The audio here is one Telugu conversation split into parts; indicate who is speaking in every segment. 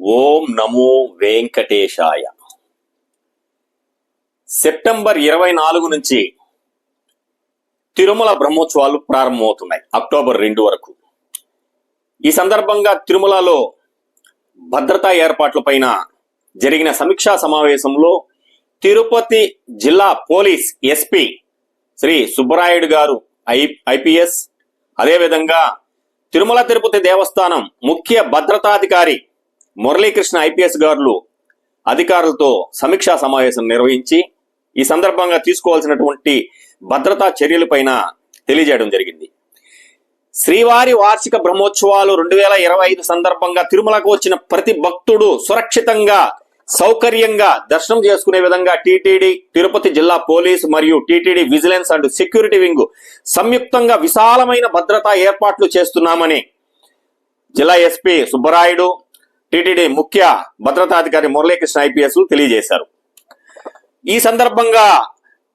Speaker 1: ఓం నమో వెంకటేశాయ. సెప్టెంబర్ ఇరవై నాలుగు నుంచి తిరుమల బ్రహ్మోత్సవాలు ప్రారంభమవుతున్నాయి అక్టోబర్ రెండు వరకు. ఈ సందర్భంగా తిరుమలలో భద్రతా ఏర్పాట్లపైన జరిగిన సమీక్షా సమావేశంలో తిరుపతి జిల్లా పోలీస్ ఎస్పీ శ్రీ సుబ్బరాయుడు గారు ఐ ఐపీఎస్. అదేవిధంగా తిరుమల తిరుపతి దేవస్థానం ముఖ్య భద్రతాధికారి మురళీకృష్ణ ఐపీఎస్ గారులు అధికారులతో సమీక్షా సమావేశం నిర్వహించి ఈ సందర్భంగా తీసుకోవాల్సినటువంటి భద్రతా చర్యలపైన తెలియజేయడం జరిగింది. శ్రీవారి వార్షిక బ్రహ్మోత్సవాలు రెండు వేల ఇరవై ఐదు సందర్భంగా తిరుమలకు వచ్చిన ప్రతి భక్తుడు సురక్షితంగా సౌకర్యంగా దర్శనం చేసుకునే విధంగా టీటీడీ తిరుపతి జిల్లా పోలీసు మరియు TTD vigilance and security wing సంయుక్తంగా విశాలమైన భద్రతా ఏర్పాట్లు చేస్తున్నామని జిల్లా ఎస్పీ సుబ్బరాయుడు టీటీడీ ముఖ్య భద్రతాధికారి మురళీకృష్ణ ఐపీఎస్ తెలియజేశారు. ఈ సందర్భంగా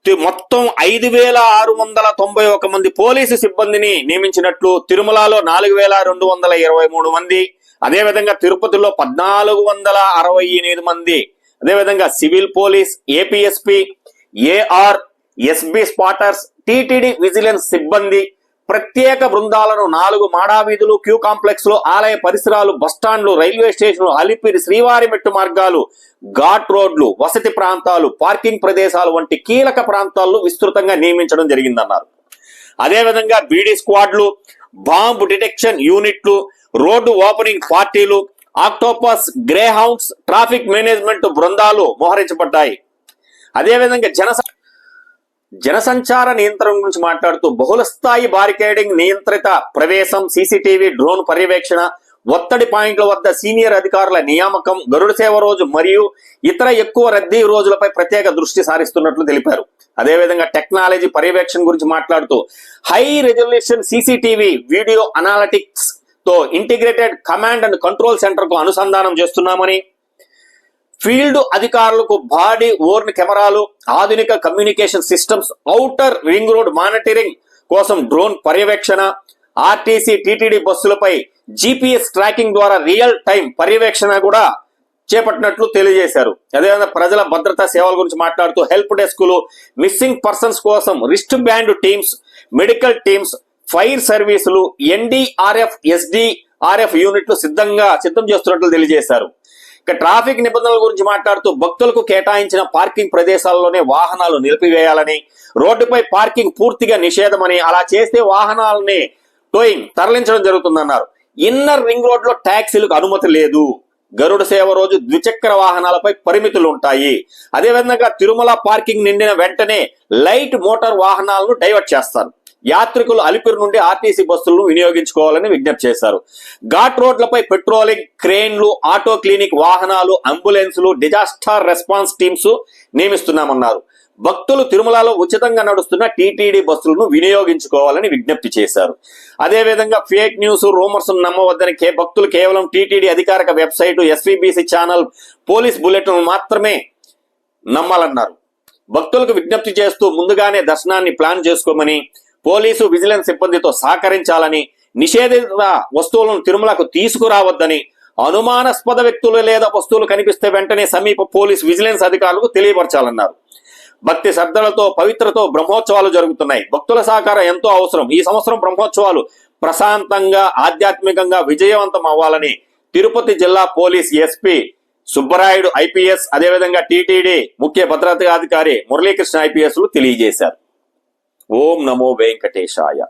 Speaker 1: మొత్తం ఐదు వేల ఆరు వందల తొంభై ఒక మంది పోలీసు సిబ్బందిని నియమించినట్లు తిరుమలలో నాలుగు వేల రెండు వందల ఇరవై మూడు మంది అదేవిధంగా తిరుపతిలో పద్నాలుగు వందల అరవై ఎనిమిది మంది అదేవిధంగా civil police APSP AR SB spotters TTD vigilance సిబ్బంది ప్రత్యేక బృందాలను నాలుగు మాడావీధులు క్యూ కాంప్లెక్స్లో ఆలయ పరిసరాలు బస్టాండ్లు రైల్వే స్టేషన్లు అలిపిరి శ్రీవారి మెట్టు మార్గాలు ఘాట్ రోడ్లు వసతి ప్రాంతాలు పార్కింగ్ ప్రదేశాలు వంటి కీలక ప్రాంతాల్లో విస్తృతంగా నియమించడం జరిగిందన్నారు. అదేవిధంగా బీడీ స్క్వాడ్లు బాంబు డిటెక్షన్ యూనిట్లు రోడ్డు ఓపెనింగ్ పార్టీలు ఆక్టోపస్ గ్రేహౌండ్స్ ట్రాఫిక్ మేనేజ్మెంట్ బృందాలు మోహరించబడ్డాయి. అదేవిధంగా జన జనసంచార నియంత్రణ గురించి మాట్లాడుతూ బహుళ స్థాయి బారికేడింగ్ నియంత్రిత ప్రవేశం సీసీటీవీ డ్రోన్ పర్యవేక్షణ ఒత్తడి పాయింట్ల వద్ద సీనియర్ అధికారుల నియామకం గరుడ సేవ రోజు మరియు ఇతర ఎక్కువ రద్దీ రోజులపై ప్రత్యేక దృష్టి సారిస్తున్నట్లు తెలిపారు. అదేవిధంగా టెక్నాలజీ పర్యవేక్షణ గురించి మాట్లాడుతూ హై రెజల్యూషన్ సీసీటీవీ వీడియో అనాలిటిక్స్తో ఇంటిగ్రేటెడ్ కమాండ్ అండ్ కంట్రోల్ సెంటర్కు అనుసంధానం చేస్తున్నామని ఫీల్డ్ అధికారులకు బాడీ ఓర్న్ కెమెరాలు ఆధునిక communication systems outer ring road monitoring కోసం డ్రోన్ పర్యవేక్షణ ఆర్టీసీ టీటీడీ బస్సులపై జీపీఎస్ ట్రాకింగ్ ద్వారా రియల్ టైం పర్యవేక్షణ కూడా చేపట్టినట్లు తెలియజేశారు. అదేవిధంగా ప్రజల భద్రతా సేవల గురించి మాట్లాడుతూ హెల్ప్ డెస్కులు మిస్సింగ్ పర్సన్స్ కోసం wrist band teams medical teams fire సర్వీసులు ఎన్డీఆర్ఎఫ్ ఎస్డీఆర్ఎఫ్ యూనిట్లు సిద్ధంగా సిద్ధం చేస్తున్నట్లు తెలియజేశారు. ఇక ట్రాఫిక్ నిబంధనల గురించి మాట్లాడుతూ భక్తులకు కేటాయించిన పార్కింగ్ ప్రదేశాల్లోనే వాహనాలు నిలిపివేయాలని రోడ్డుపై పార్కింగ్ పూర్తిగా నిషేధమని అలా చేస్తే వాహనాలని టోయింగ్ తరలించడం జరుగుతుందన్నారు. ఇన్నర్ రింగ్ రోడ్లో ట్యాక్సీలకు అనుమతి లేదు. గరుడ సేవ రోజు ద్విచక్ర వాహనాలపై పరిమితులు ఉంటాయి అదేవిధంగా తిరుమల పార్కింగ్ నిండిన వెంటనే లైట్ మోటార్ వాహనాలను డైవర్ట్ చేస్తారు. యాత్రికులు అలిపిరి నుండి ఆర్టీసీ బస్సులను వినియోగించుకోవాలని విజ్ఞప్తి చేశారు. ఘాట్ రోడ్లపై పెట్రోలింగ్ క్రేన్లు ఆటో క్లినిక్ వాహనాలు అంబులెన్సులు డిజాస్టర్ రెస్పాన్స్ టీమ్స్ నియమిస్తున్నామన్నారు. భక్తులు తిరుమలలో ఉచితంగా నడుస్తున్న టీటీడీ బస్సులను వినియోగించుకోవాలని విజ్ఞప్తి చేశారు. అదేవిధంగా ఫేక్ న్యూస్ రూమర్స్ నమ్మవద్దని కే భక్తులు కేవలం టీటీడీ అధికారిక website SVBC channel police bulletin మాత్రమే నమ్మాలన్నారు. భక్తులకు విజ్ఞప్తి చేస్తూ ముందుగానే దర్శనాన్ని ప్లాన్ చేసుకోమని పోలీసు విజిలెన్స్ సిబ్బందితో సహకరించాలని నిషేధిత వస్తువులను తిరుమలకు తీసుకురావద్దని అనుమానాస్పద వ్యక్తులు లేదా వస్తువులు కనిపిస్తే వెంటనే సమీప పోలీస్ విజిలెన్స్ అధికారులకు తెలియపరచాలన్నారు. భక్తి శ్రద్ధలతో పవిత్రతో బ్రహ్మోత్సవాలు జరుగుతున్నాయి. భక్తుల సహకారం ఎంతో అవసరం. ఈ సంవత్సరం బ్రహ్మోత్సవాలు ప్రశాంతంగా ఆధ్యాత్మికంగా విజయవంతం అవ్వాలని తిరుపతి జిల్లా పోలీస్ ఎస్పీ సుబ్బరాయుడు ఐపీఎస్ అదేవిధంగా టీటీడీ ముఖ్య భద్రతాధికారి మురళీకృష్ణ ఐపీఎస్లు తెలియజేశారు. ఓం నమో వెంకటేశాయ.